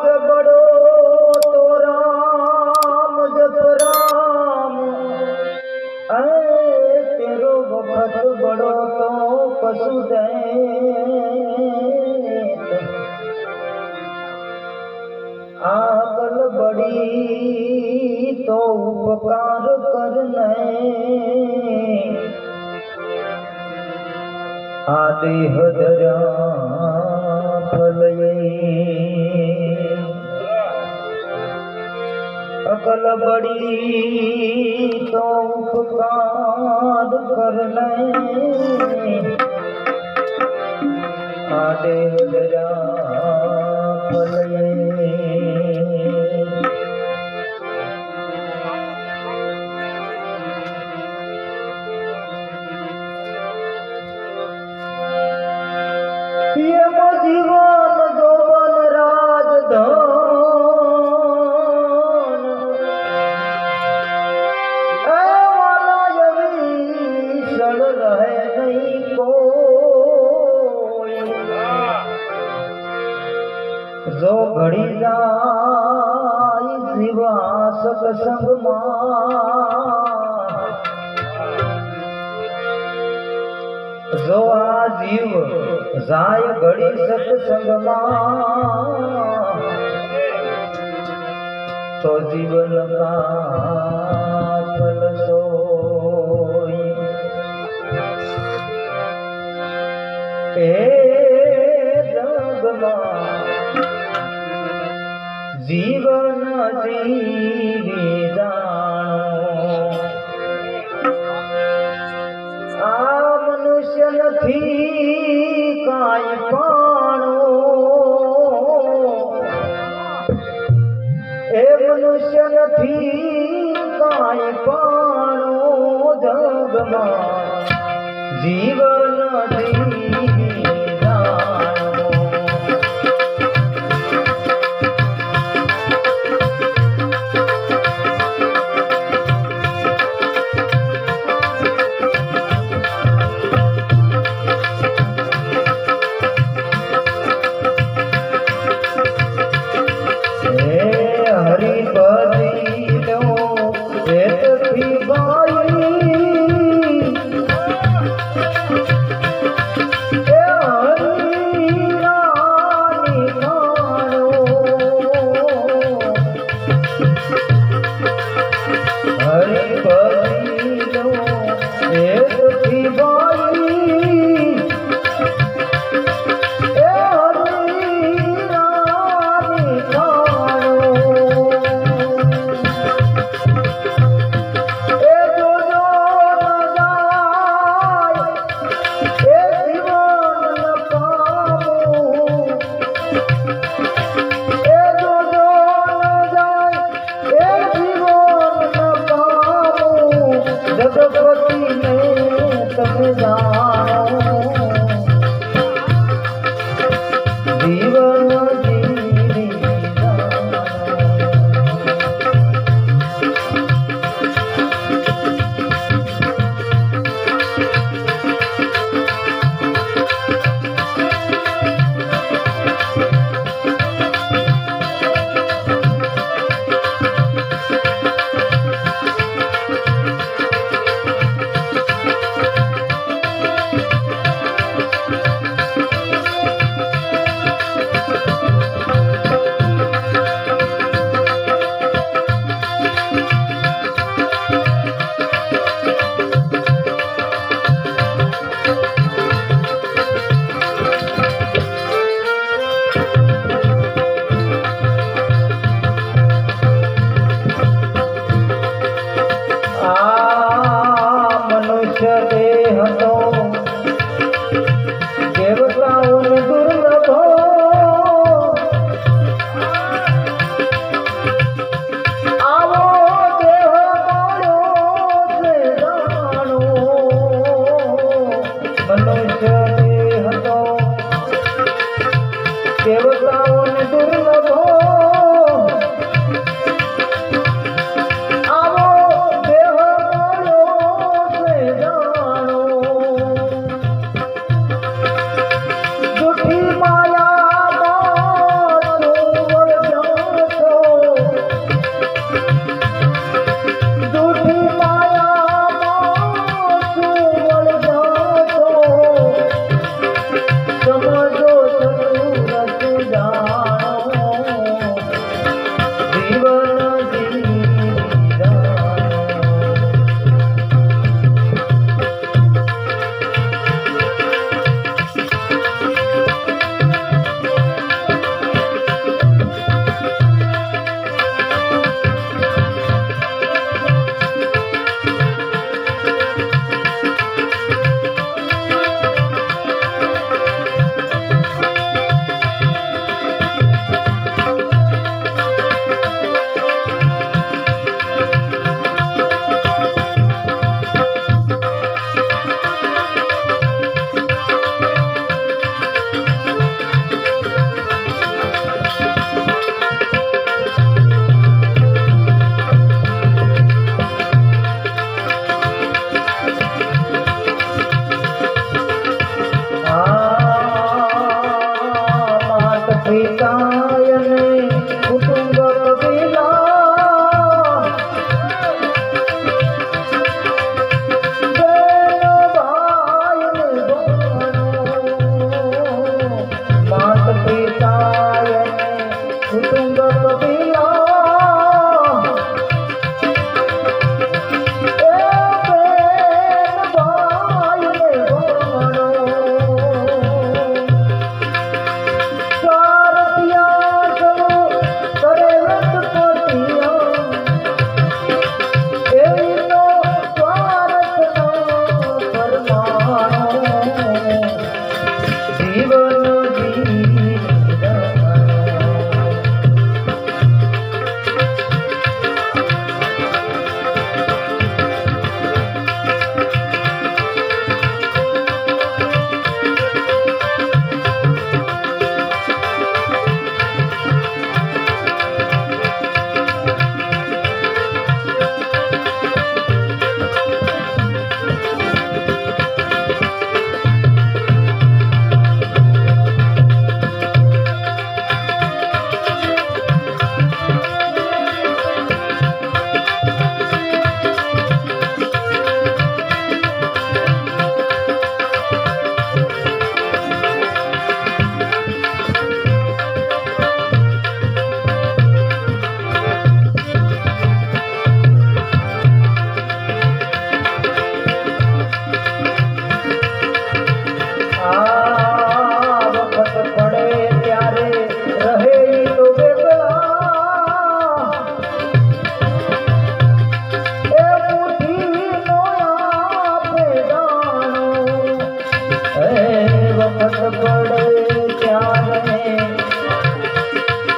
भाग बड़ो तो राम जप राम ऐ तेरो वखत बड़ो तो पशु आगल बड़ी तो उपकार करने आदि हदरा फलये અકલ બડી તો ઉપકાર કર લે આદેવ જરા ઘડી જાય જીવા સત્સંગમાં જો આ જીવ જાય ઘડી સત્સંગમાં. તો જીવન ફલ નથી કાંઈ પાણો. એ મનુષ્ય નથી કાંઈ પાણો જગમાં. જીવન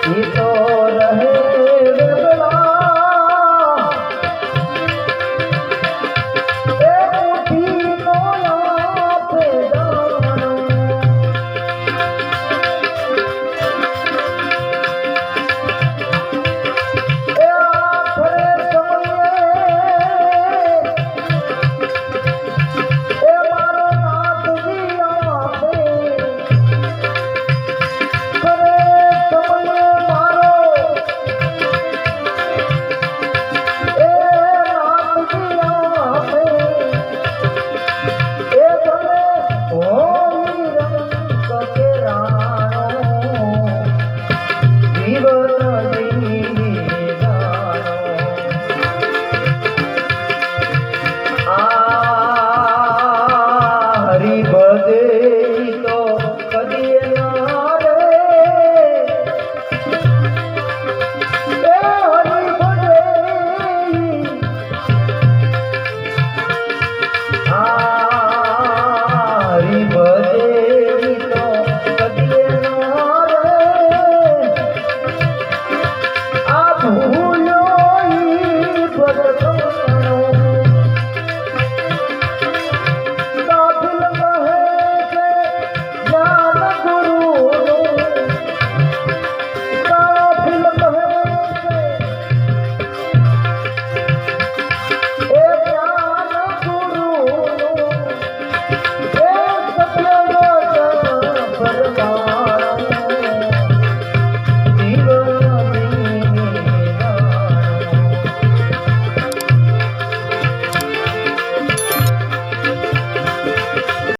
એ તો